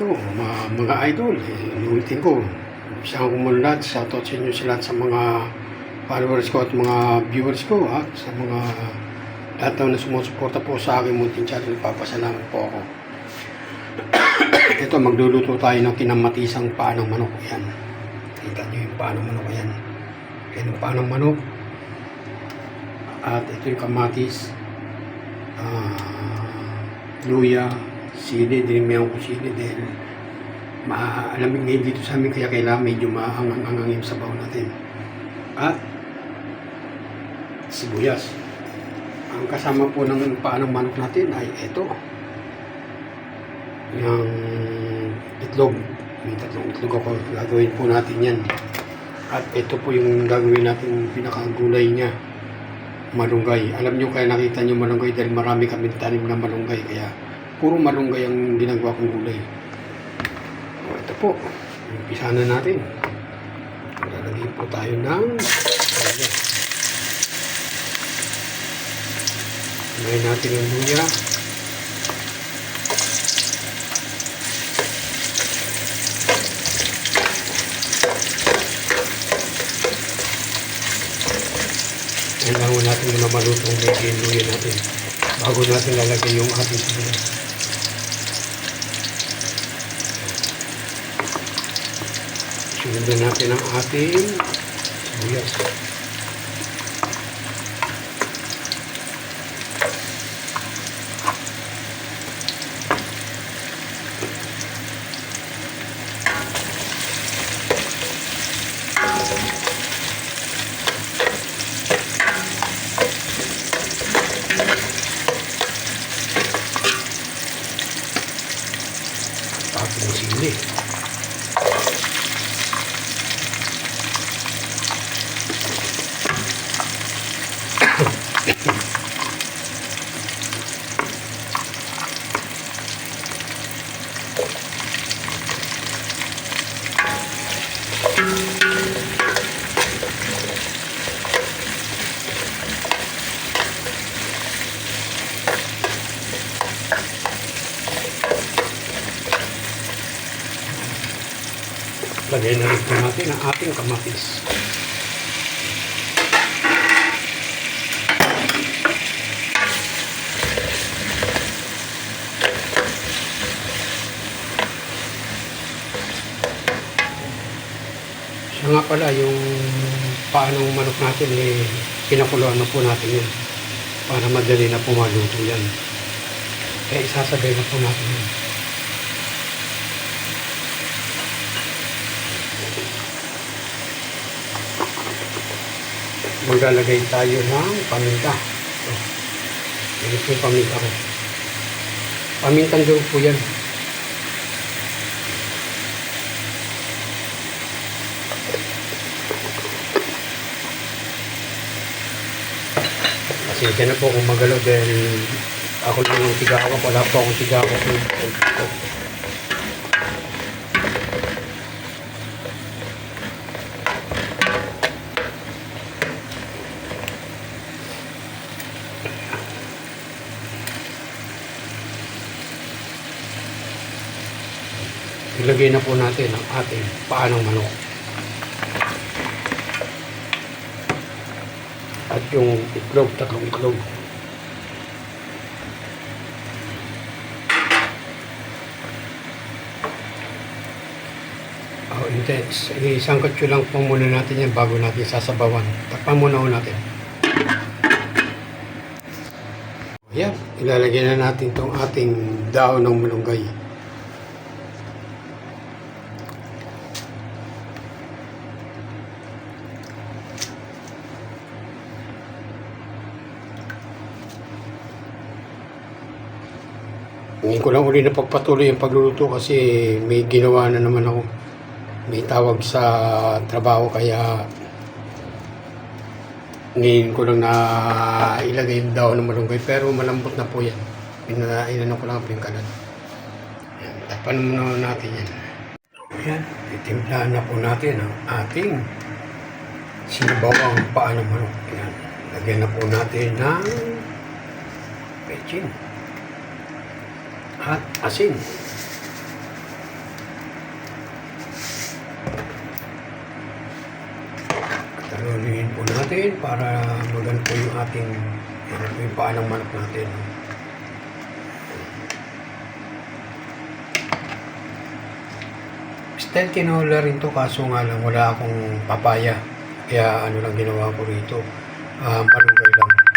ito, mga, mga idol, eh, inulitin ko. Isang kumunod, shoutout sa inyo sa lahat sa mga followers ko at mga viewers ko at sa mga lahat na sumusuporta po sa aking munting channel. Papasalamat po ako. ito, magluluto tayo ng kinamatisang paanong manok. Yan. Kita nyo yung paanong manok. Yan. Yan yung paanong manok. At ito yung kamatis. Ah, luya, sili, dinimihan ko sili dahil maalamig ngayon dito sa amin kaya kailangan medyo maangang-angang yung sabaw natin. At sibuyas. Ang kasama po ng paanong manok natin ay ito. Yung itlog. May tatlong itlog ako. Gagawin po natin yan. At ito po yung gagawin natin pinakagulay niya. Malunggay. Alam nyo kaya nakita nyo malunggay dahil marami kami tanim na malunggay. Kaya puro malunggay ang ginagawa kong gulay. O, ito po. Umpisa na natin. Lalagyan po tayo ng luya. Lagyan natin ang luya. Kailangan natin malutong medyo yung luya natin bago natin lalagay yung ating sibuyas. Sundan natin ang ating sibuyas. Tapos Lagay na rin po natin ang ating kamatis. Siya nga pala, yung paanong manok natin, eh, pinakuluan na po natin yan. Para madali na pumaluto yan. Kaya isasabay na po natin yan. Maglalagay tayo ng paminta. Ito. Yan po yung paminta ko. Pamintang durog po yan. Dyan na po kung magalaw dahil ako lang ang tigawak. Wala po akong tigawak. Ilagay na po natin ang ating paanong manok. At yung itlog, tatlong itlog. Oh, hindi. Isangkat ko lang po muna natin yan bago natin sasabawan. Takpan muna ho natin. Ayan, ilalagay na natin itong ating daon ng malunggay. Hindi ko lang uli na pagpatuloy yung pagluluto kasi may ginawa na naman ako. May tawag sa trabaho kaya ngayon ko lang na ilagay yung daw ng malunggay pero malambot na po yan. Pinainan ko lang po yung kalan. Yan, tapan muna natin yan. Yan, itimplahan na po natin ang ating sinabawang paa ng manok. Yan, lagyan na po natin ng pechin at asin. Talunin po natin para maganto yung ating yung paa ng manok natin. Style tinola rin to kaso nga lang wala akong papaya. Kaya ano lang ginawa ko rito. Ah, um, palugay lang.